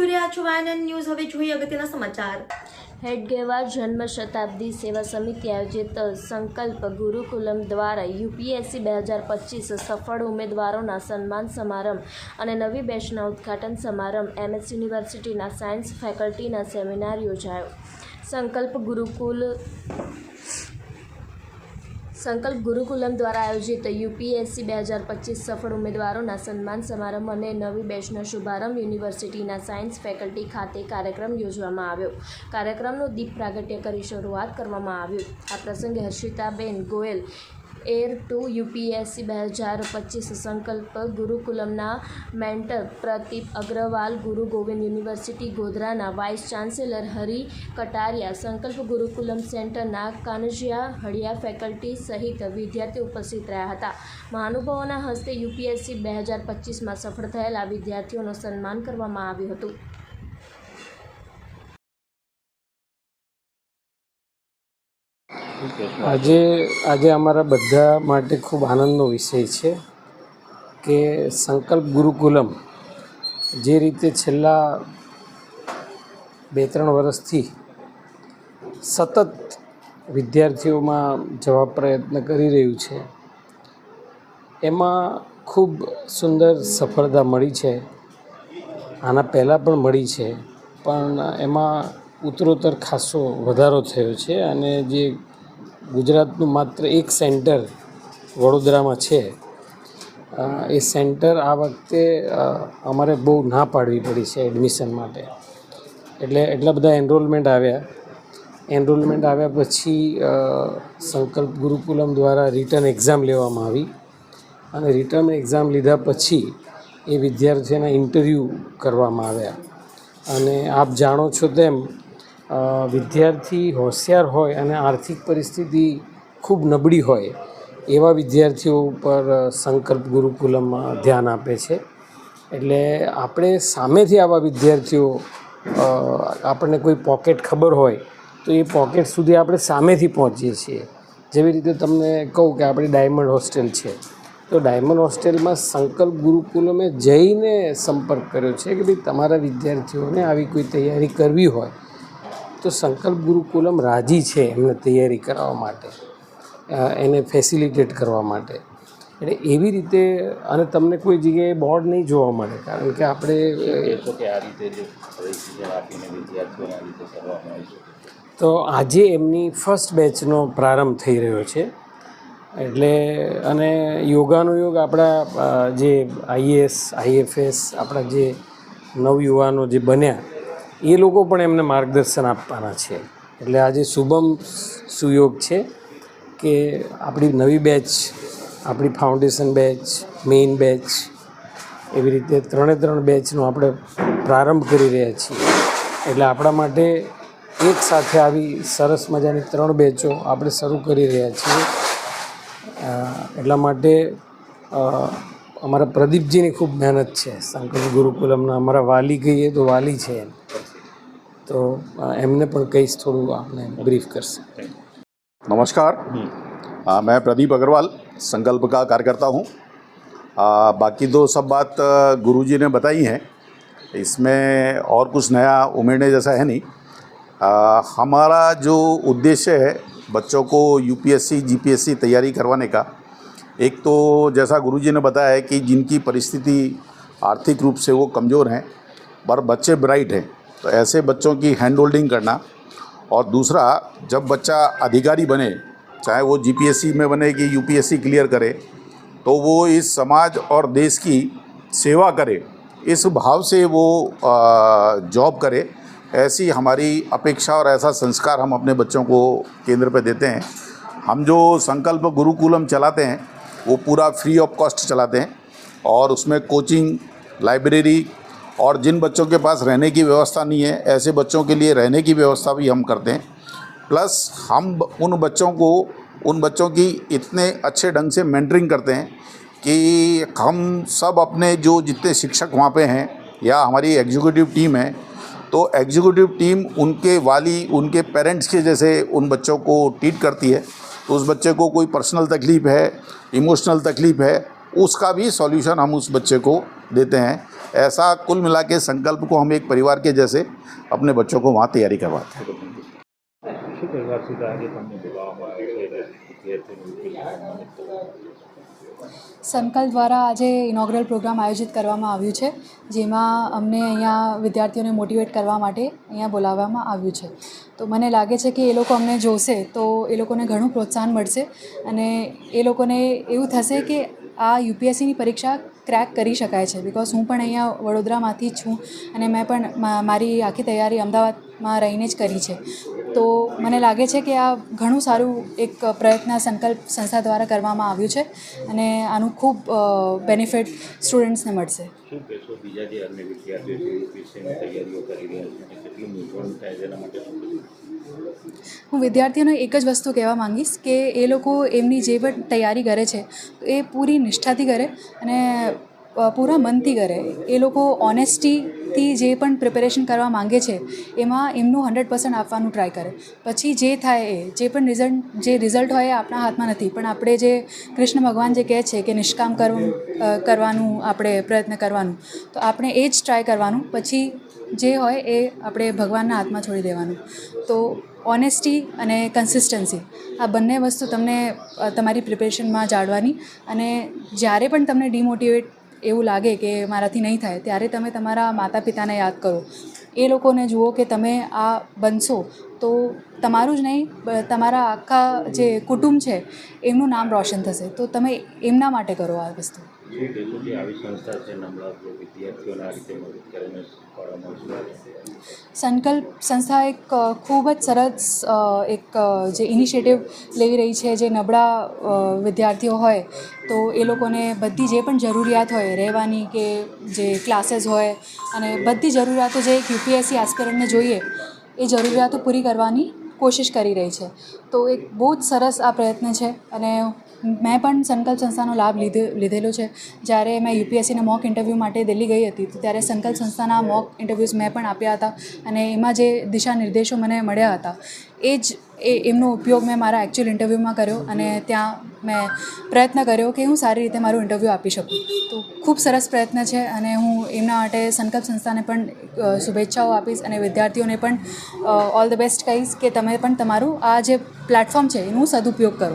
જોઈ રહ્યા છો વાયન ન્યૂઝ હવે જોઈએ અગત્યના સમાચાર. હેડગેવાર જન્મ શતાબ્દી સેવા સમિતિ આયોજિત સંકલ્પ ગુરુકુલમ દ્વારા યુપીએસસી બે હજાર પચીસ સફળ ઉમેદવારોના સન્માન સમારંભ અને નવી બેચના ઉદ્ઘાટન સમારંભ એમએસ યુનિવર્સિટીના સાયન્સ ફેકલ્ટીના સેમિનાર યોજાયો. સંકલ્પ ગુરુકુલ સંકલ્પ ગુરુકુલમ દ્વારા આયોજિત યુપીએસસી બે હજાર પચીસ સફળ ઉમેદવારોના સન્માન સમારંભ અને નવી બેચનો શુભારંભ યુનિવર્સિટીના સાયન્સ ફેકલ્ટી ખાતે કાર્યક્રમ યોજવામાં આવ્યો. કાર્યક્રમનું દીપ પ્રાગટ્ય કરી શરૂઆત કરવામાં આવ્યું આ પ્રસંગે Harshitaben Goyal AIR two UPSC બે હજાર પચીસ સંકલ્પ ગુરુકુલમના મેન્ટર પ્રદીપ અગ્રવાલ, ગુરુ ગોવિંદ યુનિવર્સિટી ગોધરાના વાઇસ ચાન્સેલર હરિ કટારિયા, સંકલ્પ ગુરુકુલમ સેન્ટરના કાનજિયા હળિયા ફેકલ્ટી સહિત વિદ્યાર્થીઓ ઉપસ્થિત રહ્યા હતા. મહાનુભાવોના હસ્તે યુપીએસસી બે હજાર પચીસમાં સફળ થયેલા વિદ્યાર્થીઓનું સન્માન કરવામાં આવ્યું હતું. આજે આજે અમારા બધા માટે ખૂબ આનંદનો વિષય છે કે સંકલ્પ ગુરુકુલમ જે રીતે છેલ્લા બે ત્રણ વર્ષથી સતત વિદ્યાર્થીઓમાં જવા પ્રયત્ન કરી રહ્યું છે. એમાં ખૂબ સુંદર સફળતા મળી છે. આના પહેલાં પણ મળી છે. પણ એમાં ઉત્તરોત્તર ખાસો વધારો થયો છે અને જે ગુજરાતનું માત્ર એક સેન્ટર વડોદરામાં છે. એ સેન્ટર આ વખતે અમારે બહુ ના પાડવી પડી છે એડમિશન માટે. એટલે એટલા બધા એનરોલમેન્ટ આવ્યા. એનરોલમેન્ટ આવ્યા પછી સંકલ્પ ગુરુકુલમ દ્વારા રિટર્ન એક્ઝામ લેવામાં આવી. અને રિટર્ન એક્ઝામ લીધા પછી, એ વિદ્યાર્થીઓના ઇન્ટરવ્યૂ કરવામાં આવ્યા. અને આપ જાણો છો તેમ વિદ્યાર્થી હોશિયાર હોય અને આર્થિક પરિસ્થિતિ ખૂબ નબળી હોય, એવા વિદ્યાર્થીઓ ઉપર સંકલ્પ ગુરુકુલમમાં ધ્યાન આપે છે. એટલે આપણે સામેથી આવા વિદ્યાર્થીઓ આપણને કોઈ પોકેટ ખબર હોય, તો એ પોકેટ સુધી આપણે સામેથી પહોંચીએ છીએ. જેવી રીતે તમને કહું કે આપણી ડાયમંડ હોસ્ટેલ છે, તો ડાયમંડ હોસ્ટેલમાં સંકલ્પ ગુરુકુલમે જઈને સંપર્ક કર્યો છે કે ભાઈ તમારા વિદ્યાર્થીઓને આવી કોઈ તૈયારી કરવી હોય તો સંકલ્પ ગુરુકુલમ રાજી છે એમને તૈયારી કરાવવા માટે એને ફેસિલિટેટ કરવા માટે. એટલે એવી રીતે અને તમને કોઈ જગ્યાએ બોર્ડ નહીં જોવા મળે કારણ કે આપણે તો કે આ રીતે તો આજે એમની ફર્સ્ટ બેચનો પ્રારંભ થઈ રહ્યો છે. એટલે અને યોગાનો યોગ આપણા જે આઈએએસ આઈએફએસ આપણા જે નવયુવાનો જે બન્યા એ લોકો પણ એમને માર્ગદર્શન આપવાના છે. એટલે આજે શુભમ સુયોગ છે કે આપણી નવી બેચ આપણી ફાઉન્ડેશન બેચ મેઇન બેચ એવી રીતે ત્રણે ત્રણ બેચનો આપણે પ્રારંભ કરી રહ્યા છીએ. એટલે આપણા માટે એક સાથે આવી સરસ મજાની ત્રણ બેચો આપણે શરૂ કરી રહ્યા છીએ. એટલા માટે અમારા પ્રદીપજીની ખૂબ મહેનત છે. સંકલ્પ ગુરુકુલમના અમારા વાલી કહીએ તો વાલી છે એમ. તો અ, એમને પણ કહીશ થોડું આપને બ્રીફ કરશે नमस्कार आ, मैं प्रदीप अग्रवाल संकल्प का कार्यकर्ता हूँ आ, बाकी तो सब बात आ, गुरुजी ने बताई हैं इसमें और कुछ नया उमेरने जैसा है नहीं आ, हमारा जो उद्देश्य है बच्चों को यूपीएससी जीपीएससी तैयारी करवाने का एक तो जैसा गुरुजी ने बताया है कि जिनकी परिस्थिति आर्थिक रूप से वो कमज़ोर हैं पर बच्चे ब्राइट हैं तो ऐसे बच्चों की हैंड होल्डिंग करना। और दूसरा, जब बच्चा अधिकारी बने, चाहे वो जीपीएससी में बने कि यूपीएससी क्लियर करे तो वो इस समाज और देश की सेवा करे, इस भाव से वो जॉब करे, ऐसी हमारी अपेक्षा और ऐसा संस्कार हम अपने बच्चों को केंद्र पे देते हैं। हम जो संकल्प गुरुकुलम चलाते हैं, वो पूरा फ्री ऑफ़ कॉस्ट चलाते हैं और उसमें कोचिंग लाइब्रेरी और जिन बच्चों के पास रहने की व्यवस्था नहीं है, ऐसे बच्चों के लिए रहने की व्यवस्था भी हम करते हैं। प्लस हम उन बच्चों को, उन बच्चों की इतने अच्छे ढंग से मेंटरिंग करते हैं कि हम सब अपने जो जितने शिक्षक वहाँ पे हैं या हमारी एग्जीक्यूटिव टीम है तो एग्जीक्यूटिव टीम उनके वाली, उनके पेरेंट्स के जैसे उन बच्चों को ट्रीट करती है। तो उस बच्चे को कोई पर्सनल तकलीफ़ है इमोशनल तकलीफ़ है, उसका भी सॉल्यूशन हम उस बच्चे को देते हैं। ऐसा कुल मिला के संकल्प को हम एक परिवार के जैसे अपने बच्चों को वहाँ तैयारी करवाते हैं શું કહેવા સુધી આજે તમને બોલાવવામાં આવ્યો છે વિદ્યાર્થીઓને સંકલ્પ દ્વારા આજે ઇનોગ્રલ પ્રોગ્રામ આયોજિત કરવામાં આવ્યું છે જેમાં અમને અહીંયા વિદ્યાર્થીઓને મોટિવેટ કરવા માટે અહીંયા બોલાવવામાં આવ્યું છે તો મને લાગે છે કે એ લોકો અમને જોશે તો એ લોકોને ઘણું પ્રોત્સાહન મળશે અને એ લોકોને એવું થશે કે આ યુપીએસસીની પરીક્ષા ક્રેક કરી શકાય છે. બિકોઝ હું પણ અહીંયા વડોદરામાંથી છું અને મેં પણ મારી આખી તૈયારી અમદાવાદમાં રહીને જ કરી છે. તો મને લાગે છે કે આ ઘણું સારું એક પ્રયત્ન સંકલ્પ સંસ્થા દ્વારા કરવામાં આવ્યું છે અને આનું ખૂબ બેનિફિટ સ્ટુડન્ટ્સને મળશે. બીજા જે અન્ય વિદ્યાર્થીઓ છે તૈયારીઓ કરી રહ્યા છે કેટલી મૂંઝવણ થાય એના માટે? હું વિદ્યાર્થીઓને એક જ વસ્તુ કહેવા માંગીશ કે એ લોકો એમની જે પણ તૈયારી કરે છે, એ પૂરી નિષ્ઠાથી કરે અને પૂરા મનથી કરે. એ લોકો ઓનેસ્ટીથી જે પણ પ્રિપેરેશન કરવા માંગે છે, એમાં એમનું હંડ્રેડ પર્સન્ટ આપવાનું ટ્રાય કરે. પછી જે થાય એ, જે પણ રિઝલ્ટ જે રિઝલ્ટ હોય એ આપણા હાથમાં નથી. પણ આપણે જે કૃષ્ણ ભગવાન જે કહે છે કે નિષ્કામ કરવું કરવાનું, આપણે પ્રયત્ન કરવાનું, તો આપણે એ જ ટ્રાય કરવાનું. પછી જે હોય એ આપણે ભગવાનના હાથમાં છોડી દેવાનું. તો ઓનેસ્ટી અને કન્સિસ્ટન્સી આ બંને વસ્તુ તમને તમારી પ્રિપેરેશનમાં જાળવાની. અને જ્યારે પણ તમને ડિમોટિવેટ એવું લાગે કે મારાથી નહીં થાય, ત્યારે તમે તમારા માતા પિતાને યાદ કરો. એ લોકોને જુઓ કે તમે આ બનશો તો તમારું જ નહીં તમારા આખા જે કુટુંબ છે, એમનું નામ રોશન થશે. તો તમે એમના માટે કરો આ વસ્તુ. આવી સંસ્થા છે વિદ્યાર્થીઓને આ રીતે મદદ કરીને સંકલ્પ સંસ્થા એક ખૂબ જ સરસ એક જે ઇનિશિયેટિવ લેવી રહી છે, જે નબળા વિદ્યાર્થીઓ હોય, તો એ લોકોને બધી જે પણ જરૂરિયાત હોય, રહેવાની કે જે ક્લાસીસ હોય, અને બધી જરૂરિયાતો જે એક યુપીએસસી એસ્પિરન્ટને જોઈએ, એ જરૂરિયાતો પૂરી કરવાની કોશિશ કરી રહી છે. તો એક બહુ જ સરસ આ પ્રયત્ન છે, અને મેં પણ સંકલ્પ સંસ્થાનો લાભ લીધે લીધેલો છે. જ્યારે મેં યુપીએસસીના મોક ઇન્ટરવ્યૂ માટે દિલ્હી ગઈ હતી ત્યારે સંકલ્પ સંસ્થાના મોક ઇન્ટરવ્યૂઝ મેં પણ આપ્યા હતા અને એમાં જે દિશા નિર્દેશો મને મળ્યા હતા, એ જ એ એમનો ઉપયોગ મેં મારા એકચ્યુઅલ ઇન્ટરવ્યૂમાં કર્યો અને ત્યાં મેં પ્રયત્ન કર્યો કે હું સારી રીતે મારું ઇન્ટરવ્યૂ આપી શકું. તો ખૂબ સરસ પ્રયત્ન છે અને હું એમના માટે સંકલ્પ સંસ્થાને પણ શુભેચ્છાઓ આપીશ અને વિદ્યાર્થીઓને પણ ઓલ ધ બેસ્ટ કહીશ કે તમે પણ તમારું આ જે પ્લેટફોર્મ છે એનું સદુપયોગ કરો.